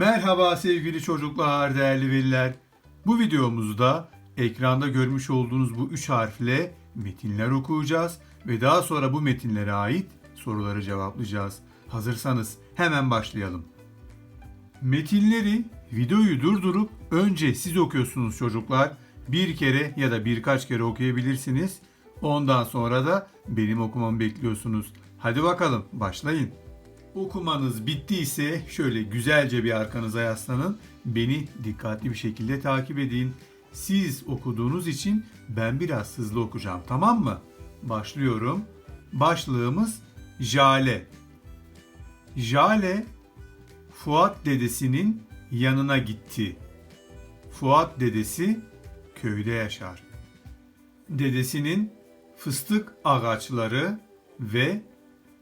Merhaba sevgili çocuklar, değerli veliler. Bu videomuzda ekranda görmüş olduğunuz bu üç harfle metinler okuyacağız ve daha sonra bu metinlere ait soruları cevaplayacağız. Hazırsanız hemen başlayalım. Metinleri videoyu durdurup önce siz okuyorsunuz çocuklar. Bir kere ya da birkaç kere okuyabilirsiniz. Ondan sonra da benim okumamı bekliyorsunuz. Hadi bakalım başlayın. Okumanız bittiyse şöyle güzelce bir arkanıza yaslanın. Beni dikkatli bir şekilde takip edin. Siz okuduğunuz için ben biraz hızlı okuyacağım tamam mı? Başlıyorum. Başlığımız Jale. Jale Fuat dedesinin yanına gitti. Fuat dedesi köyde yaşar. Dedesinin fıstık ağaçları ve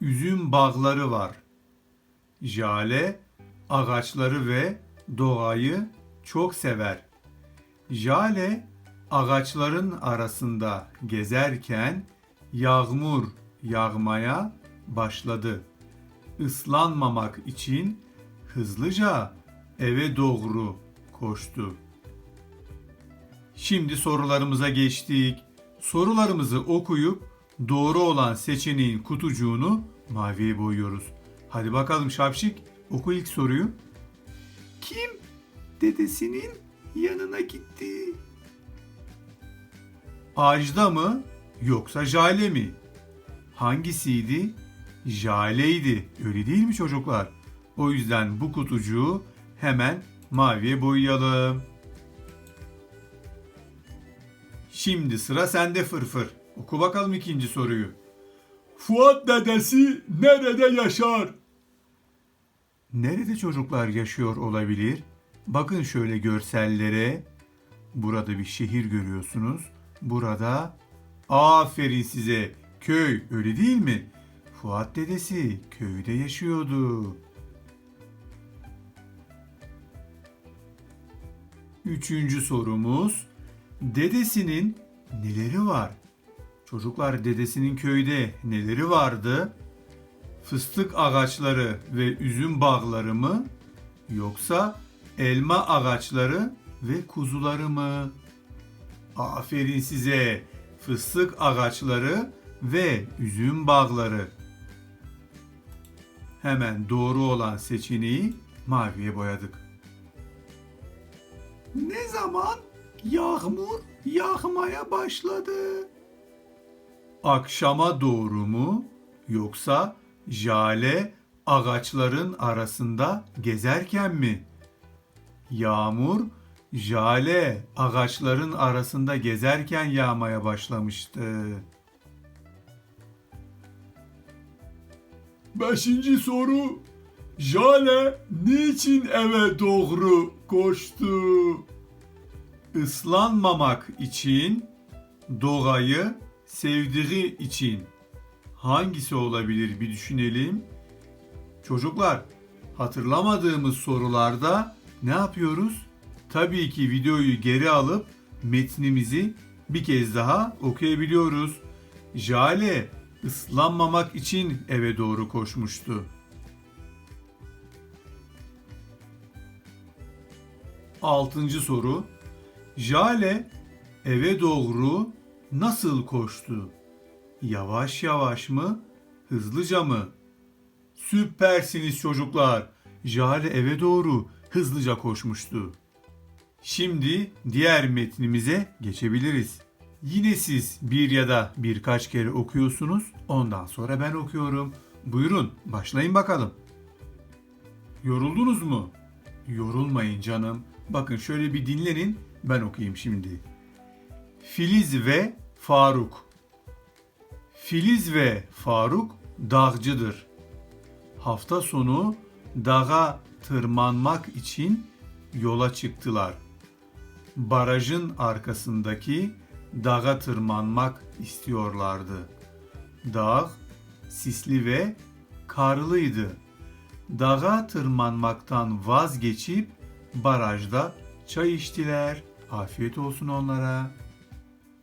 üzüm bağları var. Jale ağaçları ve doğayı çok sever. Jale ağaçların arasında gezerken yağmur yağmaya başladı. Islanmamak için hızlıca eve doğru koştu. Şimdi sorularımıza geçtik. Sorularımızı okuyup doğru olan seçeneğin kutucuğunu maviye boyuyoruz. Hadi bakalım Şapşik oku ilk soruyu. Kim dedesinin yanına gitti? Ajda mı yoksa Jale mi? Hangisiydi? Jale'ydi. Öyle değil mi çocuklar? O yüzden bu kutucuğu hemen maviye boyayalım. Şimdi sıra sende fırfır. Oku bakalım ikinci soruyu. Fuat dedesi nerede yaşar? Nerede çocuklar yaşıyor olabilir? Bakın şöyle görsellere. Burada bir şehir görüyorsunuz. Burada aferin size köy öyle değil mi? Fuat dedesi köyde yaşıyordu. Üçüncü sorumuz. Dedesinin neleri var? Çocuklar dedesinin köyde neleri vardı? Fıstık ağaçları ve üzüm bağları mı? Yoksa elma ağaçları ve kuzuları mı? Aferin size. Fıstık ağaçları ve üzüm bağları. Hemen doğru olan seçeneği maviye boyadık. Ne zaman yağmur yağmaya başladı? Akşama doğru mu yoksa jale ağaçların arasında gezerken mi? Yağmur jale ağaçların arasında gezerken yağmaya başlamıştı. Beşinci soru. Jale niçin eve doğru koştu? Islanmamak için, doğayı sevdiği için. Hangisi olabilir bir düşünelim. Çocuklar, hatırlamadığımız sorularda ne yapıyoruz? Tabii ki videoyu geri alıp metnimizi bir kez daha okuyabiliyoruz. Jale ıslanmamak için eve doğru koşmuştu. Altıncı soru. Jale eve doğru nasıl koştu? Yavaş yavaş mı, hızlıca mı? Süpersiniz çocuklar. Jale eve doğru hızlıca koşmuştu. Şimdi diğer metnimize geçebiliriz. Yine siz bir ya da birkaç kere okuyorsunuz. Ondan sonra ben okuyorum. Buyurun başlayın bakalım. Yoruldunuz mu? Yorulmayın canım. Bakın şöyle bir dinlenin. Ben okuyayım şimdi. Filiz ve Faruk. Filiz ve Faruk dağcıdır. Hafta sonu dağa tırmanmak için yola çıktılar. Barajın arkasındaki dağa tırmanmak istiyorlardı. Dağ sisli ve karlıydı. Dağa tırmanmaktan vazgeçip barajda çay içtiler. Afiyet olsun onlara.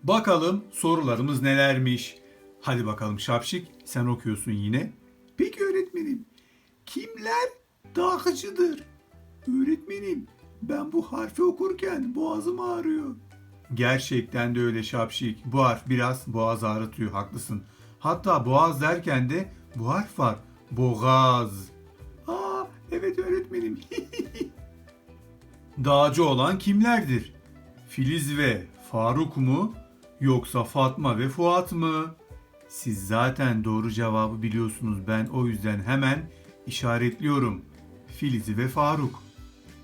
Bakalım sorularımız nelermiş. Hadi bakalım Şapşik sen okuyorsun yine. Peki öğretmenim. Kimler dağcıdır? Öğretmenim ben bu harfi okurken boğazım ağrıyor. Gerçekten de öyle şapşik. Bu harf biraz boğaz ağrıtıyor haklısın. Hatta boğaz derken de bu harf var. Boğaz. Aa evet öğretmenim. Dağcı olan kimlerdir? Filiz ve Faruk mu yoksa Fatma ve Fuat mı? Siz zaten doğru cevabı biliyorsunuz. Ben o yüzden hemen işaretliyorum. Filiz'i ve Faruk.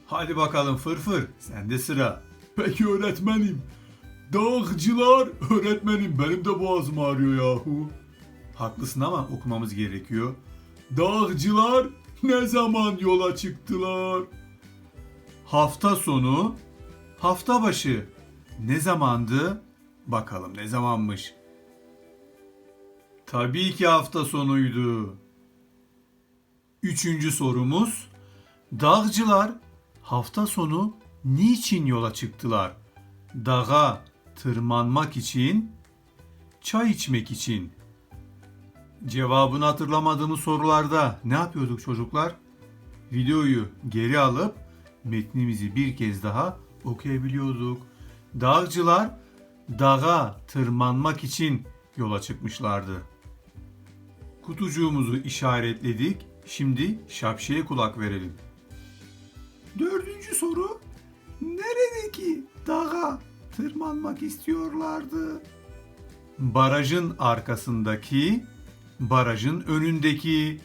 Hadi bakalım fırfır, sende sıra. Peki öğretmenim. Dağcılar öğretmenim benim de boğazım ağrıyor yahu. Haklısın ama okumamız gerekiyor. Dağcılar ne zaman yola çıktılar? Hafta sonu, hafta başı. Ne zamandı? Bakalım ne zamanmış. Tabii ki hafta sonuydu. Üçüncü sorumuz. Dağcılar hafta sonu niçin yola çıktılar? Dağa tırmanmak için, çay içmek için. Cevabını hatırlamadığımız sorularda ne yapıyorduk çocuklar? Videoyu geri alıp metnimizi bir kez daha okuyabiliyorduk. Dağcılar dağa tırmanmak için yola çıkmışlardı. Kutucuğumuzu işaretledik. Şimdi şapşeye kulak verelim. Dördüncü soru. Neredeki dağa tırmanmak istiyorlardı? Barajın arkasındaki, barajın önündeki.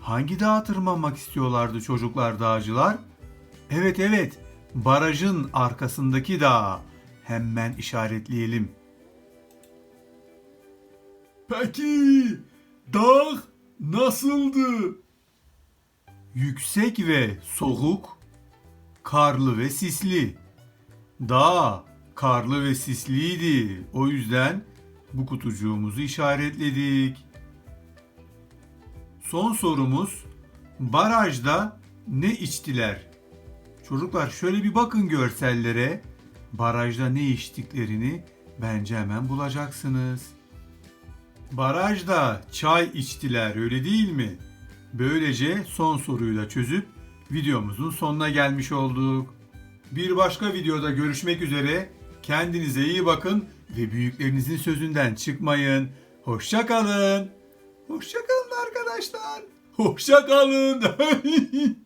Hangi dağa tırmanmak istiyorlardı çocuklar dağcılar? Evet evet, barajın arkasındaki dağa. Hemen işaretleyelim. Peki dağ nasıldı? Yüksek ve soğuk, karlı ve sisli. Dağ karlı ve sisliydi. O yüzden bu kutucuğumuzu işaretledik. Son sorumuz barajda ne içtiler? Çocuklar şöyle bir bakın görsellere. Barajda ne içtiklerini bence hemen bulacaksınız. Barajda çay içtiler öyle değil mi? Böylece son soruyu da çözüp videomuzun sonuna gelmiş olduk. Bir başka videoda görüşmek üzere. Kendinize iyi bakın ve büyüklerinizin sözünden çıkmayın. Hoşça kalın. Hoşça kalın arkadaşlar. Hoşça kalın.